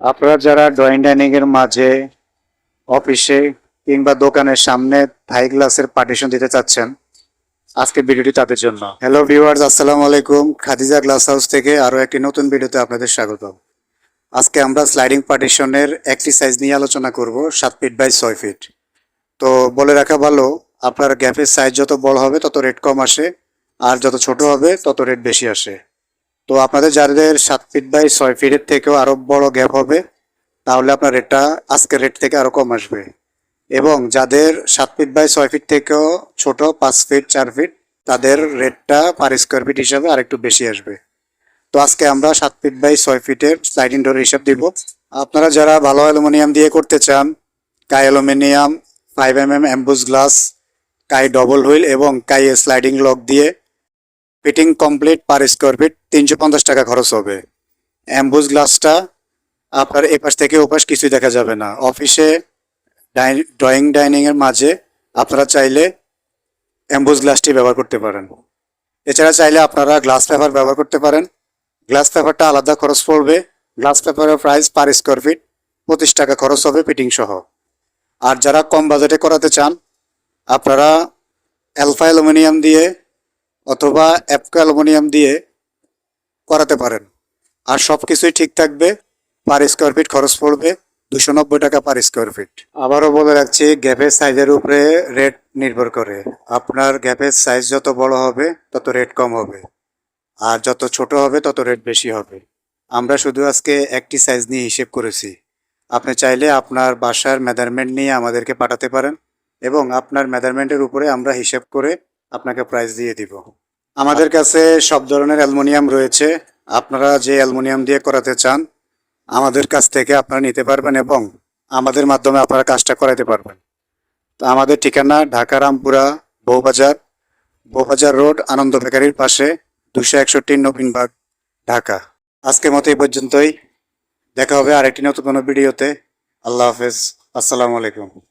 আপনারা যারা drawing dining এর মাঝে অফিসে কিংবা দোকানের সামনে থাই গ্লাসের পার্টিশন দিতে চাচ্ছেন আজকে ভিডিওটি তাদের জন্য। হ্যালো ভিউয়ার্স আসসালামু আলাইকুম। খাদিজা গ্লাস হাউস থেকে আরও একটি নতুন ভিডিওতে আপনাদের স্বাগত আজকে আমরা স্লাইডিং পার্টিশনের একটি সাইজ নিয়ে আলোচনা করব, সাত ফিট বাই ছয় ফিট তো বলে রাখা ভালো, আপনার গ্যাপের সাইজ যত বড় হবে, তত রেট কম আসে, আর যত ছোট হবে, তত রেট বেশি আসে। তো আপনাদের যাদের সাত ফিট বাই ছয় ফিটের থেকেও আরও বড় গ্যাপ হবে, তাহলে আপনার রেটটা আজকের রেট থেকে আরও কম আসবে। এবং যাদের সাত ফিট বাই ছয় ফিট থেকেও ছোট, পাঁচ ফিট চার ফিট তাদের রেটটা পার স্কোয়ার ফিট হিসাবে আরেকটু বেশি আসবে। তো আজকে আমরা সাত ফিট বাই ছয় ফিটের স্লাইডিং ডোর হিসাব দিব। আপনারা যারা ভালো অ্যালুমিনিয়াম দিয়ে করতে চান, কাই aluminium five M M emboss glass কাই ডবল হুইল এবং কাই স্লাইডিং লক দিয়ে fitting complete per square feet, তিনশো পঞ্চাশ টাকা খরচ হবে। অ্যাম্বুস গ্লাসটা আপনার এপাশ থেকে ওপাশ কিছুই দেখা যাবে না। অফিসে ড্রয়িং ডাইনিং এর মাঝে আপনারা চাইলে অ্যাম্বুস গ্লাসটি ব্যবহার করতে পারেন। এছাড়া চাইলে আপনারা গ্লাস পেপার ব্যবহার করতে পারেন। গ্লাস পেপারটা আলাদা খরচ পড়বে। গ্লাস পেপারের প্রাইস পার স্কোয়ার ফিট, পঁচিশ টাকা খরচ হবে ফিটিং সহ। আর যারা কম বাজেটে করাতে চান, আপনারা অ্যালফা অ্যালুমিনিয়াম দিয়ে অথবা অ্যাপকা অ্যালুমিনিয়াম দিয়ে করাতে পারেন। আর সব কিছুই ঠিক থাকবে পার স্কোয়ার ফিট খরচ পড়বে, দুশো নব্বই টাকা পার স্কোয়ার ফিট আবারও বলে রাখছি, গ্যাপের সাইজের উপরে রেট নির্ভর করে। আপনার গ্যাপের সাইজ যত বড় হবে, তত রেট কম হবে। আর যত ছোট হবে, তত রেট বেশি হবে। আমরা শুধু আজকে একটি সাইজ নিয়ে হিসেব করেছি। আপনি চাইলে আপনার বাসার মেজারমেন্ট নিয়ে আমাদেরকে পাঠাতে পারেন এবং আপনার মেজারমেন্টের উপরে আমরা হিসেব করে আপনাকে প্রাইস দিয়ে দিব। আমাদের কাছে সব ধরনের অ্যালুমিনিয়াম রয়েছে। আপনারা যে অ্যালুমিনিয়াম দিয়ে করাতে চান, আমাদের কাছ থেকে আপনারা নিতে পারবেন এবং আমাদের মাধ্যমে আপনারা কাজটা করাতে পারবেন। তো আমাদের ঠিকানা ঢাকা রামপুরা বউবাজার বউবাজার রোড, আনন্দ বেকারির পাশে দুশো একষট্টি নবীনবাগ ঢাকা। আজকের মতো এই পর্যন্তই। দেখা হবে আরেকটি নতুন কোনো ভিডিওতে। আল্লাহ হাফেজ। আসসালামু আলাইকুম।